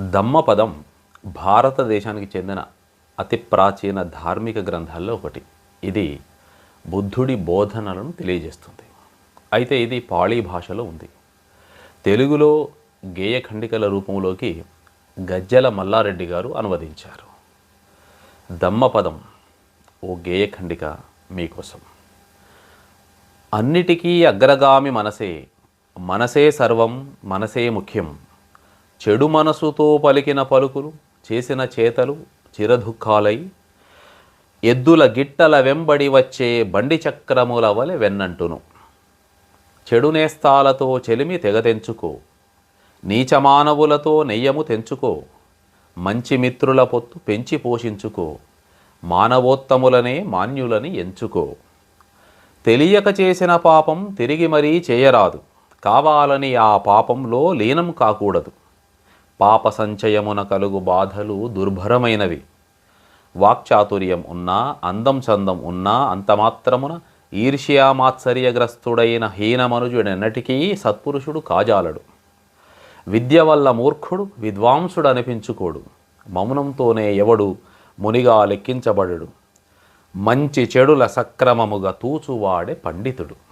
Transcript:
దమ్మపదం భారతదేశానికి చెందిన అతి ప్రాచీన ధార్మిక గ్రంథాల్లో ఒకటి. ఇది బుద్ధుడి బోధనలను తెలియజేస్తుంది. అయితే ఇది పాళీ భాషలో ఉంది. తెలుగులో గేయఖండికల రూపంలోకి గజ్జల మల్లారెడ్డి గారు అనువదించారు. దమ్మపదం ఓ గేయఖండిక మీకోసం. అన్నిటికీ అగ్రగామి మనసే మనసే సర్వం మనసే ముఖ్యం చెడు మనసుతో పలికిన పలుకులు చేసిన చేతలు చిరదుఃఖాలై ఎద్దుల గిట్టల వెంబడి వచ్చే బండి చక్రముల వలె వెన్నంటును. చెడు నేస్తాలతో చెలిమి తెగతెంచుకో నీచమానవులతో నెయ్యము తెంచుకో. మంచి మిత్రుల పొత్తు పెంచి పోషించుకో. మానవోత్తములనే మాన్యులని ఎంచుకో. తెలియక చేసిన పాపం తిరిగి మరీ చేయరాదు. కావాలని ఆ పాపంలో లీనం కాకూడదు. పాప సంచయమున కలుగు బాధలు దుర్భరమైనవి. వాక్చాతుర్యం ఉన్నా అందం చందం ఉన్నా అంతమాత్రమున ఈర్ష్యామాత్సర్యగ్రస్తుడైన హీనమనుజుడెన్నటికీ సత్పురుషుడు కాజాలడు. విద్య వల్ల మూర్ఖుడు విద్వాంసుడు అనిపించుకోడు మౌనంతోనే ఎవడు మునిగా లెక్కించబడడు. మంచి చెడుల సక్రమముగా తూచువాడే పండితుడు.